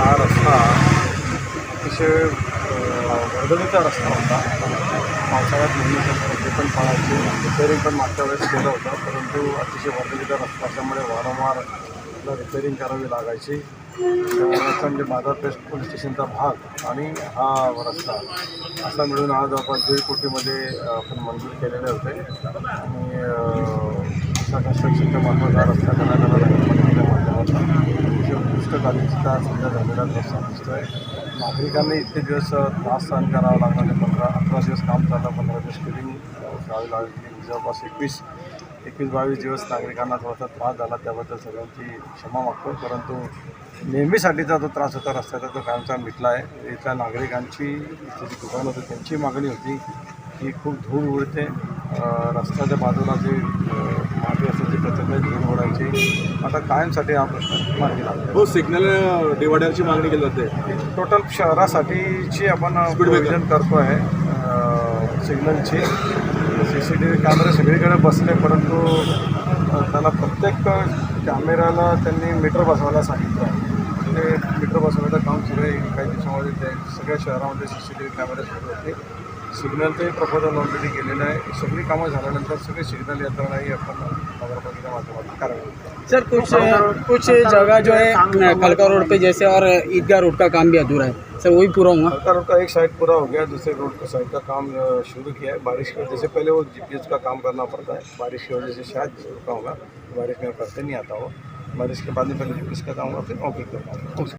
हा रस्ता अतिशय वर्दळीचा रस्ता होता. पावसाळ्यात नेहमीच ते पण पाळायचे. रिपेअरिंग पण मागच्या वेळेस केलं होतं परंतु अतिशय वर्दळीचा रस्ता असल्यामुळे वारंवार त्याला रिपेअरिंग करावी लागायची. म्हणजे माझा पेस्ट पोलीस स्टेशनचा भाग आणि हा रस्ता असा मिळून आज आपण दीड कोटीमध्ये आपण मंजूर केलेले होते. आणि असा कन्स्ट्रक्शनच्या मार्फत हा रस्ता करायला अतिशय सध्या झालेला त्रास दिसतो आहे नागरिकांनी इतके दिवस त्रास सहन करावा लागला नाही. पंधरा अठरा दिवस काम चाललं पंधरा दिवस फिलिंग करावी लागली जवळपास एकवीस एकवीस बावीस दिवस नागरिकांना थोडासा त्रास झाला. त्याबद्दल सगळ्यांची क्षमा मागतो. परंतु नेहमीसाठीचा जो त्रास होता रस्त्याचा तो कायमचा मिटला आहे इथल्या नागरिकांची इथे जी दुकानं होती त्यांची मागणी होती की खूप धूळ उडते. रस्त्याच्या बाजूला जे अ, माती असायची प्रचंड धूळ उडायची. आता कायमसाठी हा प्रश्न मार्गी लागतो हो सिग्नल डिवायडरची मागणी केली जाते. टोटल शहरासाठीची आपण प्रोव्हिजन करतो आहे सिग्नलची. सी सी टी व्ही कॅमेरे सगळीकडे बसले परंतु त्याला प्रत्येक कॅमेऱ्याला त्यांनी मीटर बसवायला सांगितलं आहे. ते मीटर बसवण्याचं काम आहे. काही दिवसामध्ये ते सगळ्या शहरामध्ये सी सी टी व्ही कॅमेरे सुरू होते सिग्नलचंही प्रपोजल ऑलरेडी केलेलं आहे. सगळी कामं झाल्यानंतर सगळे सिग्नल यंत्रणाही आपण माध्यमातून करावी सर कुछ कुछ जगह जो है कलका रोड पे जैसे और ईदगाह रोड का काम भी अधूरा है। सर वही पूरा होगा हल्का रोड का एक साइड पूरा हो गया दूसरे रोड का साइड का काम शुरू किया है। बारिश की वजह से पहले वो जीपीएस का काम करना पड़ता है। बारिश की वजह से शायद रुका होगा। बारिश में करते नहीं आता वो बारिश के बाद में पहले जीपीएस का काम होगा फिर ओके करना होगा।